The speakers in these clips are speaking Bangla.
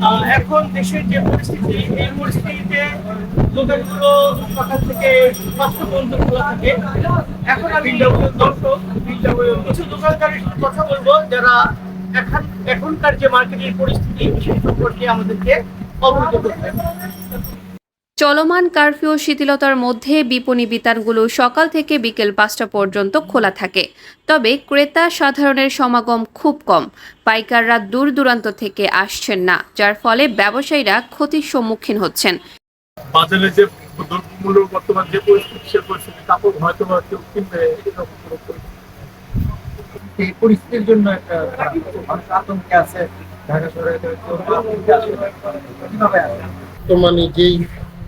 আহ, এখন দেশের যে পরিস্থিতি এই পরিস্থিতিতে দোকানগুলো থেকে পাঁচটা পর্যন্ত খোলা থাকে। এখন আমি কিছু দোকানদারের কথা বলব যারা এখন এখনকার যে মার্কেটের পরিস্থিতি সেই সম্পর্কে আমাদেরকে অবগত করবেন চলমান কারফিউ শিথিলতার মধ্যে বিপণী বিতানগুলো সকাল থেকে বিকেল পাঁচটা পর্যন্ত খোলা থাকে। তবে ক্রেতা সাধারণের সমাগম খুব কম। পাইকাররা দূর দূরান্ত থেকে আসছেন না যার ফলে ব্যবসায়ীরা ক্ষতির সম্মুখীন হচ্ছেন। বাজারে যে দ্রব্যমূল্য বর্তমান যে পরিস্থিতি সে পরিস্থিতি কাপড় হয়তো বা কেউ কিনবে এরকম এই পরিস্থিতির জন্য একটা আতঙ্কে আছে। ঢাকা শহরে আছে। কীভাবে আছে? বর্তমানে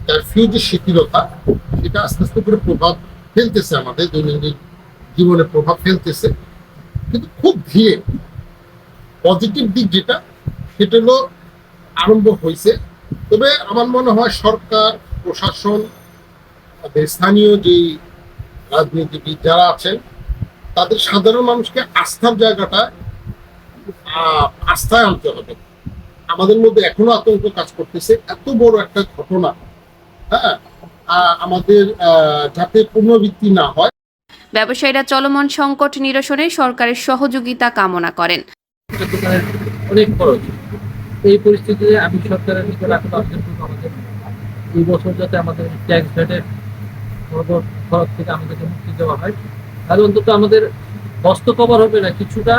যেই কারফিউ যে শিথিলতা, এটা আস্তে আস্তে করে প্রভাব ফেলতেছে আমাদের, দৈনন্দিন জীবনে প্রভাব ফেলতেছে। কিন্তু খুব ধীরে পজিটিভ দিক যেটা, সেটা হলো আরম্ভ হয়েছে। তবে আমার মনে হয় সরকার, প্রশাসন স্থানীয় যে রাজনীতিবিদ যারা আছেন, তাদের সাধারণ মানুষকে আস্থার জায়গাটা আস্থায় আনতে হবে। আমাদের মধ্যে এখনও আতঙ্ক কাজ করতেছে। এত বড় একটা ঘটনা হ্যাঁ আহ, আমাদের আহ, যাতে পুনরাবৃত্তি না হয়। ব্যবসায়ীরা চলমান সংকট নিরসনে সরকারের সহযোগিতা কামনা করেন। অনেক খরচ এই পরিস্থিতিতে আমি সরকারের নিকট এখন আবেদন করব আমাদের। এই বছর যাতে আমাদের ট্যাক্স ভ্যাটের খরচ থেকে আমাদেরকে মুক্তি দেওয়া হয় তাহলে অন্তত আমাদের বস্ত্র কভার হবে না কিছুটা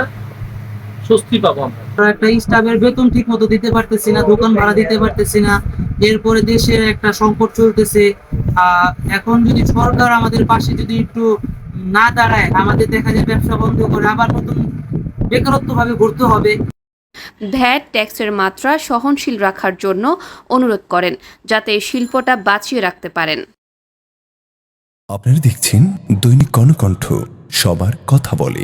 স্বস্তি পাবো আমরা। আমরা একটা স্টাফের বেতন ঠিক মতো দিতে পারতেছি না দোকান ভাড়া দিতে পারতেছি না এরপরে দেশের একটা সংকট চলতেছে। আহ, এখন যদি সরকার আমাদের পাশে যদি একটু না দাঁড়ায় আমাদের দেখা যায় ব্যবসা বন্ধ করে আবার নতুন বেকারত্ব ভাবে ঘুরতে হবে। ভ্যাট ট্যাক্সের মাত্রা সহনশীল রাখার জন্য অনুরোধ করেন যাতে শিল্পটা বাঁচিয়ে রাখতে পারেন। আপনারা দেখছেন দৈনিক কর্ণকণ্ঠ সবার কথা বলে।